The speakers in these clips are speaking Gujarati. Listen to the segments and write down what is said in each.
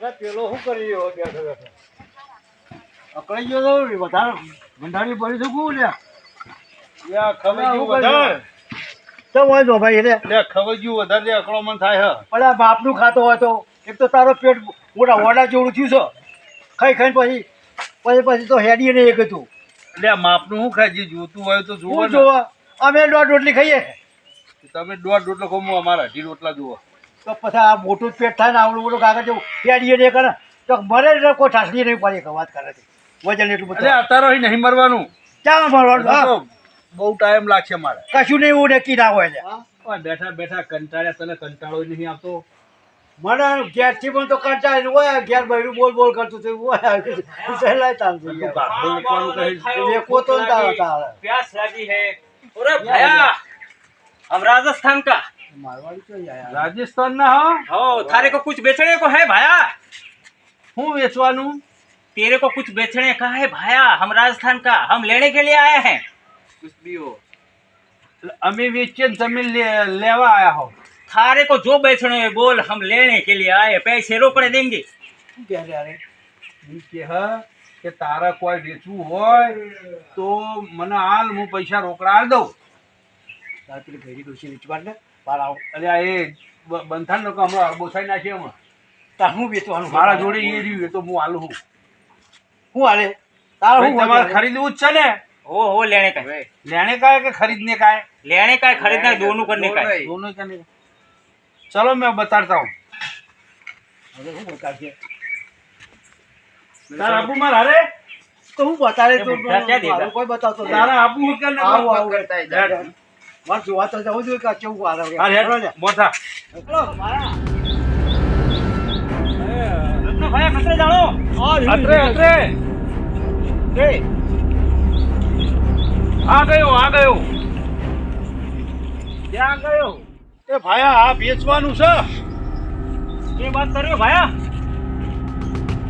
પેલો શું કરી રહ્યો બેઠો બેઠો અકળાઈ ગયો તો વધારે ભંડારી ભરી શકું લે ખવાઈ ગયું વધારે લે મન થાય હ. પણ આ બાપનું ખાતો હોય તો એક તો તારો પેટ મોટા વડા જેવડું થયું છે. ખાઈ ખાઈ પછી પછી પછી તો હેડી ને એક હતું લે માપનું શું જે જોતું હોય તો હું જોવા? અમે દોઢ રોટલી ખાઈએ. તમે દોઢ રોટલો ખો અમારા અઢી રોટલા જુઓ. તો પછી આ મોટું જ પેટ થાય ને આવડું બધું કાગળ જેવું. પેડીએ નહીં કરે તો મરે જ કોઈ ઠાસડી નહીં પડે કે વાત કરે છે. વજન એટલું બધું અત્યારે અહીં નહીં મરવાનું. ક્યાં મરવાનું? બહુ ટાઈમ લાગશે મારે. કશું નહીં એવું નક્કી ના હોય છે બેઠા બેઠા કંટાળ્યા તને કંટાળો નહીં આવતો? મને ઘેરથી પણ તો કંટાળી હોય ઘેર બહેરું બોલ બોલ કરતું હતું હોય સહેલાઈ તાલ થઈ તું ગયા. ગાભો મૂકવાનું કહીશ. એ પોતો ને તારે તારે प्यास लगी है अरे भैया हम राजस्थान का મારવાડી તો યાર રાજસ્થાન ના હા हो थारे को कुछ बेचने को है भाया શું વેચવાનું तेरे को कुछ बेचने का है भाया हम राजस्थान का हम लेने के लिए आए हैं कुछ भी हो અમે વેચીએ ને તમે લે- લેવા આયા હો थारे को जो बेचना है बोल हम लेने के लिए आए पैसे रोकड़े देंगे શું કહે છે યાર? ઈ કે હ કે તારા કોઈ વેચવું હોય તો મને હાલ હું પૈસા રોકડા આલ દઉં તારે પેલી ભેરી ડોશી વેચવાનું ને બાળાઓ અલ્યા એ બોસાઈ નાખીએ હમણાં તાર હું વેચવાનું મારા જોડે એ રહ્યું તો હું હાલું હું હું હાલે તાર હું તમારે ખરીદવું જ છે ને? ઓ હો લેણે કાય લેણે કાય કે ખરીદને કાય લેણે કાય ખરીદને દોનું કરને કાય દોનું કરને ચલો મેં બતાડતા હું હવે હું બતાવશે તાર આબુ માર હારે? તો હું બતાડે તો કોઈ બતાવતો તારા આબુ કે ના? આવું કરતા મારે જોવા તો જવું જોઈએ કે કેવું આવે હા હેડ મોટા. ભાઈ ખતરે જાણો. અત્રે અત્રે આ ગયો આ ગયો. ક્યાં ગયો? એ ભાયા આ વેચવાનું છે. એ વાત કર્યો ભાયા?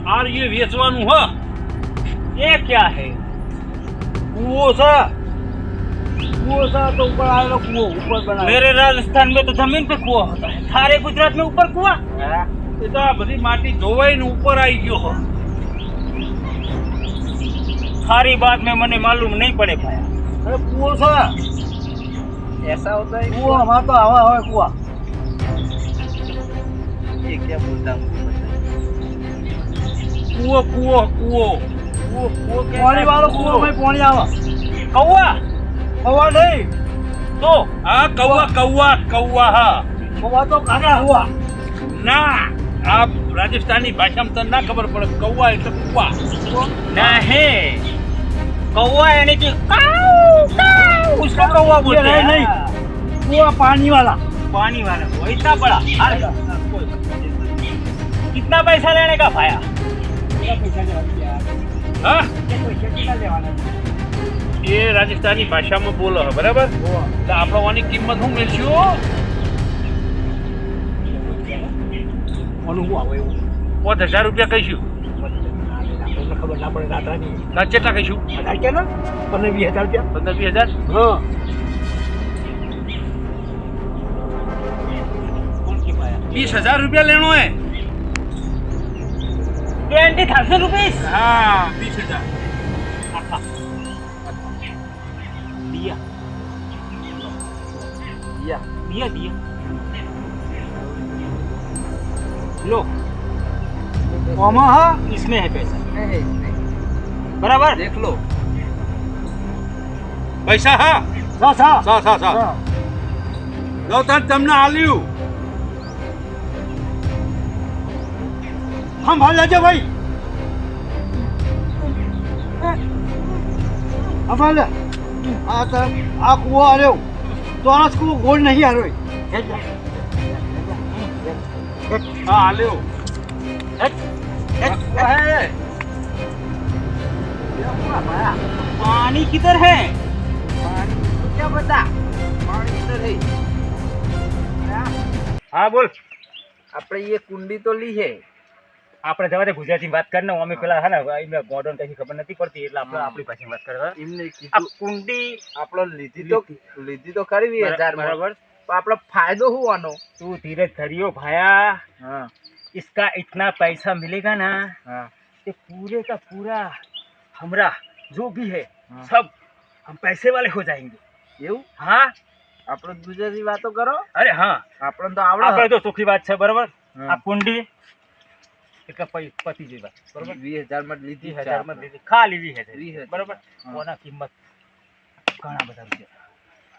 આ એ વેચવાનું હ. ક્યાં હે? કુવો છે. કૂવો છે તો ઉપર આવેલો કૂવો ઉપર બનાવેલો. मेरे राजस्थान में तो जमीन पे कुआ होता है थारे गुजरात में ऊपर कुआ હા. એ તો આ બધી માટી ધોવાઈ ને ઉપર આવી ગયો હ थारी बात में मने मालूम नहीं पड़े भाया અરે કૂવો છે ऐसा होता કૂવો અમારે તો આવા હોય કૂવા ये क्या बोलता કૂવો કૂવો કૂવો કૂવો કૂવો પાણી વાળો કૂવો માં પાણી આવે कौआ હવા નહીં तो આ કૌવા કૌવા કૌવા હા હવા તો કાકા હવા ના આ રાજસ્થાની ભાષામાં તને ના ખબર પડે કૌવા એટલે કુવા नहीं कौआ यानी कि काऊ काऊ उसको कौआ बोलते नहीं, हैं नहीं। કૂવા પાણી વાળા पानी वाला वो इतना बड़ा अरे, कितना पैसा लेने का भाया હા એ રાજસ્થાની ભાષામાં બોલો બરાબર? તો આપણે આની કિંમત શું મેળશું પાંચ હજાર રૂપિયા કહીશું. ખબર કહીશું? પંદર વીસ હજાર પંદર વીસ હજાર? હા. વીસ હજાર રૂપિયા લેણો હે. ટ્વેન્ટી થાઉઝન્ડ રૂપીસ હા વીસ હજાર. दिया दिया। लो। कॉमा इसमें है पैसा। बराबर? देख लो। पैसा हा। सा सा। सा सा सा। गौतम तमना आलियू हम भाग जाओ भाई। हम भाग आ तब आ तो कुआ आ रहे हो। તો આ કૂવો ગોળ નહીં આવ્યો હા આલ્યો पानी किधर है क्या बता हाँ बोल આપણે એ કુંડી તો લી છે આપણે જવા દે ગુજરાતી વાત કરીને અમે પેલા હા ને એમને મોડર્ન કઈ ખબર નથી પડતી એટલે આપણે આપણી પાસે વાત કરવા એમને આ કીધું કુંડી આપણો લીધી તો લીધી તો ખરી વીસ હજાર બરાબર પણ આપણો ફાયદો શું આનો તું ધીરજ ધર્યો ભાયા હા इसका इतना पैसा मिलेगा ना હા कि पूरे का पूरा हमरा जो भी है हाँ। सब हम पैसे वाले हो जाएंगे એવું हाँ આપણે ગુજરાતી વાતો કરો अरे हाँ આપણને તો આપણે આવડે તો સુખી વાત છે બરોબર હા. આ કુંડી એટલે પૈ- પતી જેવી વાત બરોબર વીસ હજાર માં લીધી વીસ છે હજારમાં આપણે. લીધી ખાલી વીસ હજાર વીસ હજાર. બરોબર હા. ઓના કિંમત ઘણા બધા રૂપિયા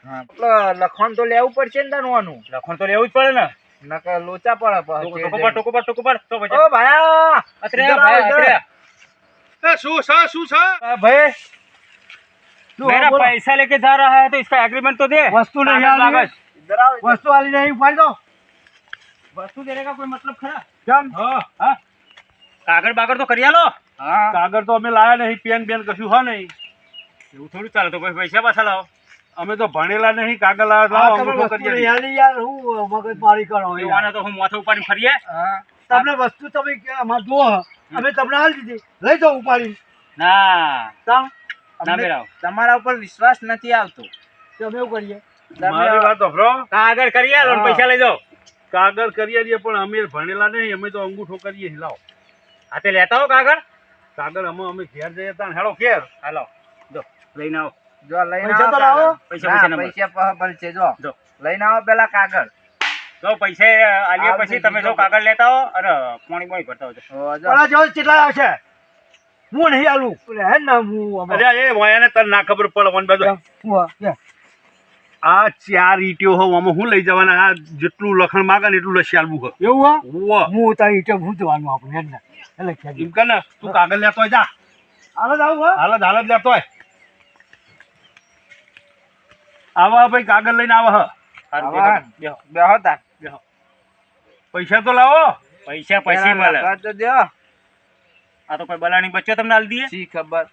હા એટલે લખણ તો લેવું પડશે ને તારવાનું લખણ તો લેવું જ પડે ને નકર લોચા પડે ટોકો પછી ટોકો પર ટોકો પર ટોકો પર તો પછી ઓ ભાયા અત્રે ઇધર આવો, ભાઈ ઇધર. અત્રે એ શું છે શું છે आ, भाई શું मेरा બોલો? पैसा लेके जा रहा है तो इसका एग्रीमेंट तो दे वस्तु नहीं कागज, आनी है? कागज। ઇધર આવો, ઇધર. વસ્તુ આલી નહીં ઉપાડી દો वस्तु देने का कोई मतलब खरा કેમ હા हाँ કાગળ બાગળ તો કરી આલો. હા. કાગળ તો અમે લાયા નહીં પેન બેન કશું હા નહીં. એવું થોડું ચાલે તો પછી પૈસા પાછા લાવો. અમે તો ભણેલા નહીં કાગળ લાવો અમે તો કરી યાર હું મગજ મારી કરો એવાને તો હું માથે ઉપાડી ફરીએ. તમને વસ્તુ તમે અમાર જો અમે તમને હાલ દીધી. લઈ જાઓ ઉપાડી ના. તમ તમારા ઉપર વિશ્વાસ નથી આવતો. તો અમે એવું કરીએ. મારી વાત કાગળ કરી આલો પૈસા લઈ જાઓ. કાગળ કરી આલીએ પણ અમે ભણેલા નહીં અમે તો અંગૂઠો કરીએ લાવો. લાવો તે લેતા આવો કાગળ? કાગળ અમે અમે ઘેર જઈએ ત્યાં હેડો ઘેર. હાલો. જો લઈને આવો. જો લઈને પૈસા આવો પૈસા, પૈસા નંબર. પૈસા પર છે જો. જો. લઈને આવો પેલા કાગળ. જો પૈસા આલીએ પછી તમે જો કાગળ લેતા હો અને પાણી પાણી ભરતા હો, જો. પણ જો કેટલા આવશે? હું નહીં આલું. એટલે હે ના હું અરે એ વાયાને તને ના ખબર પડે વન બાજુ. હું આ- ચાર ઈટીઓ હો આમાં હું લઈ જવાના? આ જેટલું લખણ માગે ને એટલું લસી આલવું હોય એવું હો. હું તારી ઈટીઓ હું જવાનું આપણે હેડ ને. એટલે તું કાગળ લેતો જા. હાલ આવું હાલ જ લેતો આવા ભાઈ કાગળ લઈને આવ બેહો પૈસા તો લાવો. પૈસા પછી મળે. આ તો કોઈ બલાણી બચ્યો તમને આલ દીએ સી ખબર?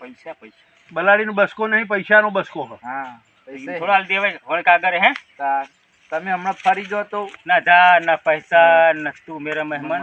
પૈસા પૈસા. બલાડીનો બસકો નહીં પૈસાનો બસકો હા. થોડો આલ દેવાય. હોય કાગર હે? તમે હમણાં ફરી જો તો. ના જા ના પૈસા ના તું મેરા મહેમાન.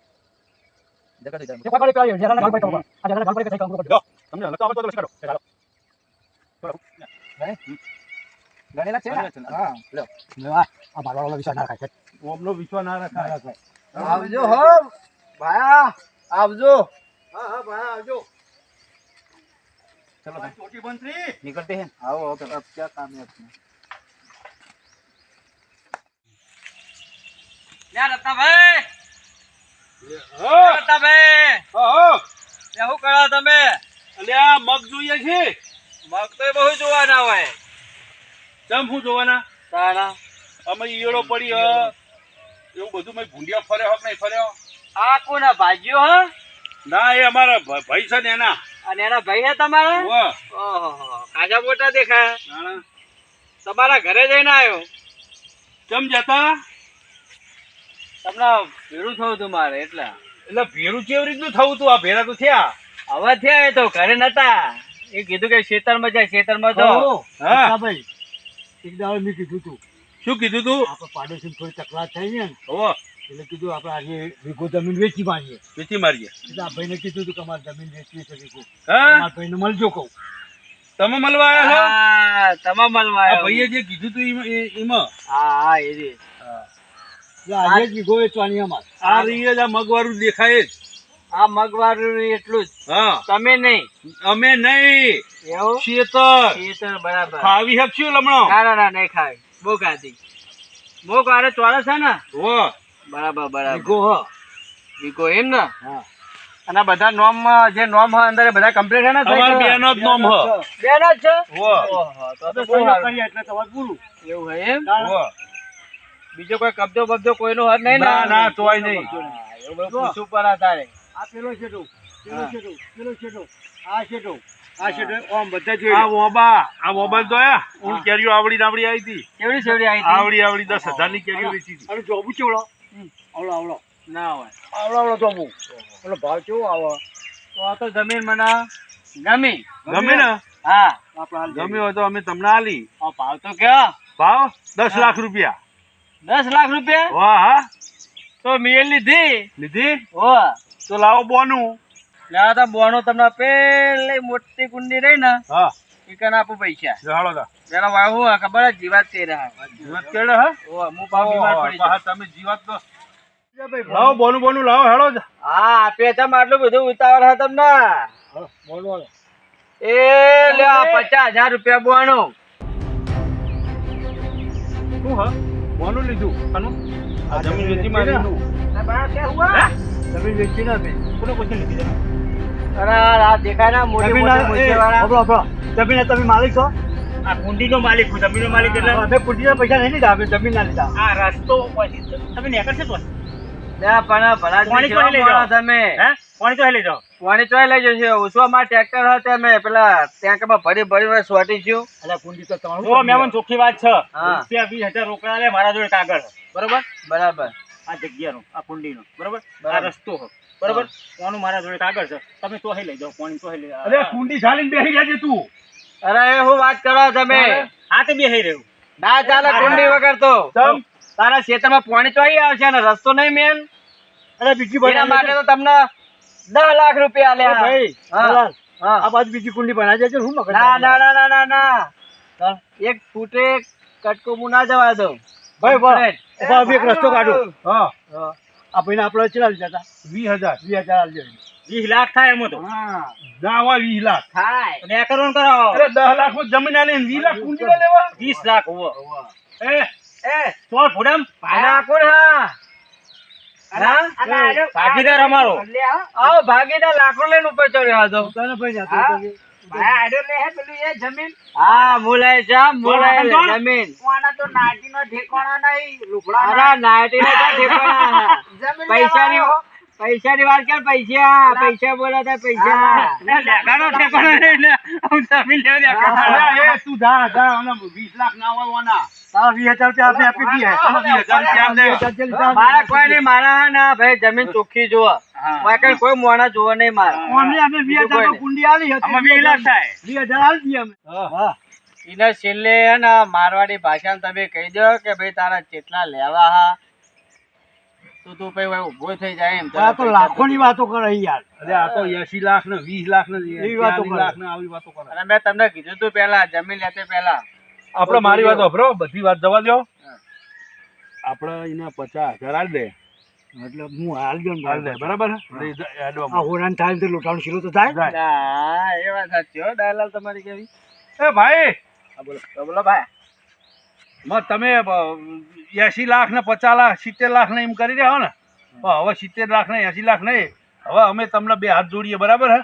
આવજો હો ભાયા આવજો હા હા ભાઈ આવજો चलो भाई ચોટી મંત્રી निकलते हैं आओ अब अब क्या काम है अपना यार रत्ता भाई તમે. શું કરો તમે? અલ્યા મગ જોઈએ છે? મગ તો બહુ જોવાના હોય. ચમ જોવાના? તાણા અમે ઈયળો પડી એવું બધું મેં ભૂંડિયા ફર્યો હક નહીં ફર્યો. આ કોના ભાજીઓ હા? ના એ અમારા ભાઈ છે ને એના. અને એના ભાઈ હે તમારા? ઓહો. કાજા મોટા દેખાયા. તમારા ઘરે જઈને આવ્યો. કેમ જતા? તમને ભેડું થયું હતું મારે એટલે. એટલે ભેરું કેવી રીતનું થવું હતું આ ભેરા તો થયા? હવે થયા એ તો ઘરે નતા. એ કીધું કે ખેતરમાં જાય ખેતરમાં તો હા. હા? ભાઈ એક દાડો મેં કીધું તું. શું કીધું તું? આપણે પાડોશી થોડી તકરાર થઈ ને હવે એટલે કીધું આપણે આજે વીઘો જમીન વેચી મારીએ વેચી મારીએ. એટલે આ ભાઈને કીધું તું કે અમારે જમીન વેચવી છે વીઘો હા? ભાઈને મળજો કહું. તમે મળવા આવ્યા છો? હા તમે મળવા આવ્યા ભાઈએ જે કીધું તું એમાં હા હા એ રે એટલે આજે જ વેચવાની અમારે. આ રીએ આ મગવાળું દેખાય જ. આ મગવારું એટલું જ. હા. તમે નહીં. અમે નહીં. એવું? શેતર. એ બરાબર. ખાવી હપશું લમણો. ના ના ના નહીં ખાય. બહુ ખાધી બહુ કારે ચોરસ છે ને? હો. બરાબર બરાબર. વીઘો હ. વિકો એમ ને? હા. અને બધા નોમ જે નોમ હા અંદર બધા કમ્પ્લીટ છે ને? અમાર બેનો જ નામ હ. બેન જ છે? હો. તો તો તો બહુ કરીએ એટલે તમારે પૂરું એવું હોય એમ? હો. બીજો કોઈ કબજો બબજો કોઈનો હાથ નહીં. ના ના તોય નહીં. પૂછું પર તારે આ પેલો છેટો પેલો છેટો પેલો છેટો આ છેટો આ છેટો ઓમ બધા આ જોઈ આ મોબાઈલ તો હું. કેરીઓ આવડી નાવડી આવી હતી. કેવડી સેવડી આવી આવડી આવડી દસ હજારની કેરીઓ વેચી હતી. અને જોબુ ચેવડો? આવડો આવડો. ના હોય. આવડો આવડો હું. એટલે ભાવ કેવો આવો? તો આ તો જમીન મના ગમી. ગમે ને? હા. હોય તો અમે તમને આલી. આ ભાવ તો કયો? ભાવ દસ લાખ રૂપિયા. દસ લાખ રૂપિયા? વાહ તો મેલ લીધી. લીધી? હો તો લાવો બોનું. લાવો તો બોનું તમને પેલી મોટી કુંડી રહી ને હા. એ કને આપું પૈસા. હાલો તો. પેલા વાહુ ખબર જીવાત તે રહ્યા. જીવાત કેળે હા? ઓ હું પાવ બીમાર પડી તમે જીવાત તો. લાવો બોનું. બોનું લાવો હેડો હા આપે છે આટલું બધું ઉતાવળ હા તમને. બોલો. એ લ્યો પચાસ હજાર રૂપિયા બોનું. શું હા? બોનું લીધું. આનું? આ જમીન વેચી મારી જમીન વેચી ના ભાઈ કોને કોઈ લીધી જમીન? અરે આ દેખાય ના મોટી જમીન મોટી ના- એ, મૂછેવાળા. હભળો, હભળો. તમે માલિક છો? આ કુંડીનો માલિક છું જમીનનો માલિક એટલે અમે કુંડીના પૈસા નહીં લીધા અમે જમીન ના લીધા. આ રસ્તો પછી તમે છે તો? પણ ભલા. તમે હે? પાણી તો લઈ જાઓ પાણી ચોય લઈ જશે. ઓછવામાં ટ્રેક્ટર હતા મેં પેલા ટેન્કમાં ભરી ભરી સોટી છું એટલે કુંડી તો તમારું જો મેમન ચોખ્ખી વાત છે. રૂપિયા વીસ હજાર રોકડા લે મારા જોડે કાગળ. બરોબર? બરાબર. આ જગ્યાનો આ કુંડીનો. બરોબર? આ રસ્તો બરોબર? કોનું મારા જોડે કાગળ છે. તમે ચોહી લઈ જાઓ પાણી ચોહી લઈ અરે કુંડી બેસી જાજે તું. અરે હું વાત કરો તમે? હા બેસી રહ્યું. ના ચાલે કુંડી વગર તો. તમ તારા ખેતરમાં પાણી ચોઈ આવશે ને રસ્તો નહીં મેન? અરે બીજી એના માટે તો તમને દસ લાખ રૂપિયા લે ભાઈ હા. આ બાજુ બીજી કુંડી બનાવી દેજો હું મગજ ના ના ના ના ના ના. એક ફૂટે કટકો હું ના જવા દઉં. ભાઈ ભાઈ. ઊભા એક રસ્તો કાઢો. હા. આ ભાઈને આપણે ચલાવી હતા વીસ હજાર વીસ હજાર આલજો વીસ લાખ થાય એમાં તો. ના હોય વીસ લાખ. થાય. અને આ કરાવો. અરે દસ લાખમાં જમીન આલે વીસ લાખ કુંડી લેવા. વીસ લાખ હોવો. એ. એ તો ભૂડમ ભાઈ કોણ હા હા? ભાગીદાર અમારો. આવો ભાગીદાર લાકડો લઈને ઉપર ચડ્યો હતો તને ભાઈ ને હા? હતું તો મુલાય જા મુલાય બોલ, બોલ. જમીન. નાઇટી ને? પૈસાની પૈસાની વાત કર પૈસા પૈસા થાય પૈસા લેખાનો ઠેકાણો નહીં હું જમીન લેવા દેખાડો. અરે એ તું જા જા અને વીસ લાખ ના હોય મારા કોઈ નહીં મારા ના ભાઈ જમીન ચોખ્ખી જોવા. બાકી કોઈ મોણા જોવા નહીં મારા. અમે વીસ હજાર કુંડી આલી હતી. વીસ લાખ થાય વીસ હજાર આલી અમે. એને છેલ્લે ને મારવાડી ભાષામાં તમે કહી દો કે ભાઈ તારા કેટલા લેવા હા. તો તું પછી થઈ જાય એમ. આ તો લાખોની વાતો કરે યાર. અરે આ તો એસી લાખ ને વીસ લાખ ને એવી વાતો કરે. લાખ ને આવી વાતો કરે. અને મેં તમને કીધું તું પેલા જમીન લેતે પેલા આપણે મારી વાત વાપરો બધી વાત જવા દો આપણે એને પચાસ હજાર આલ દે. એટલે હું હાલ દઉં ને આલ દે બરાબર? હોરાન થાય તો લોટાનું શીરો તો થાય. ના એ વાત સાચી હો ડાયલાલ તમારી કેવી? એ ભાઈ! બોલો. બોલો ભાઈ. મ તમે એસી લાખ ને પચાસ લાખ સિત્તેર લાખ ને એમ કરી રહ્યા હો ને? હવે સિત્તેર લાખ ને એસી લાખ નહીં. હવે અમે તમને બે હાથ જોડીએ બરાબર હે.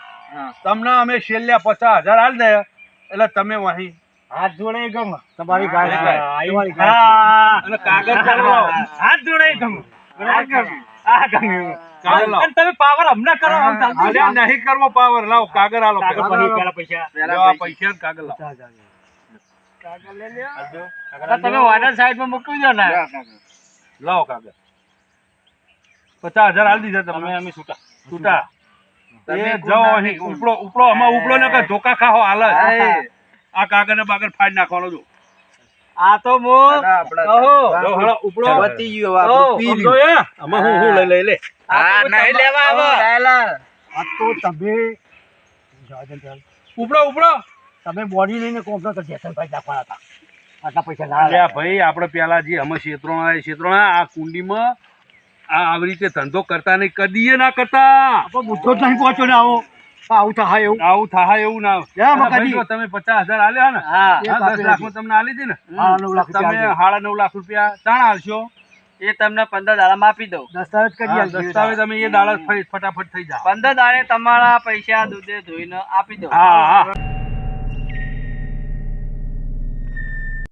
તમને અમે છેલ્લા પચાસ હજાર આલ દે. એટલે તમે વહી હાથ જોડે ગમ. તમારી. અને કાગળ હાથ જોડે ગમ. તમે પાવર હમણાં કરો નહીં કરવો પાવર. લાવો કાગળ આલો પહેલા. પૈસા. પૈસા. કાગળ લાવો. પચાસ હજાર. હાલ તમે મૂકી દો ને. લાવો કાગળ. પચાસ હજાર આલી દીધા તમે. અમે છૂટા. છૂટા. એ જાઓ અહીં. ઉપડો ઉપડો. આમાં ઉપડો ને કે ધોકા ખાઓ હાલ. આ કાગળ ને બાગળ ફાડી નાખવાનો જો. આ તો મો કહો. હળો ઉપડો. વતી ગયો આ પી સમજો એ આમાં હું હું લઈ લઈ લે. આ નહીં લેવા આવો. આ તો તમે જાજન ચાલ. ઉપડો ઉપડો. તમે બોડી લઈને કોમ્પ્યુટર તો જેસનભાઈ નાખવાના હતા. આટલા પૈસા ના અલ્યા ભાઈ આપણે પેલા જે અમે ક્ષેત્રોના ક્ષેત્રોના આ કુંડીમાં આ આવી રીતે ધંધો કરતા નહીં કદીએ ના કરતા. બુદ્ધો જ નહીં પહોંચ્યો ને આવો. આવું થાય એવું. આવું થાય એવું ના જા, અને ભાઈ મકાજી. જો તમે પચાસ હજાર આલ્યા ને હા. એ હા, કાપી દસ લાખમાં તમને આલી હતી ને. નવ લાખ તમે સાડા નવ લાખ રૂપિયા ચાણ આલશો? એ તમને પંદર દાડામાં આપી દઉં. દસ્તાવેજ કરી દસ્તાવેજ તમે એ દાડા ફટાફટ થઈ જાય પંદર દાડે તમારા પૈસા દૂધે ધોઈને આપી દઉં. હા હા.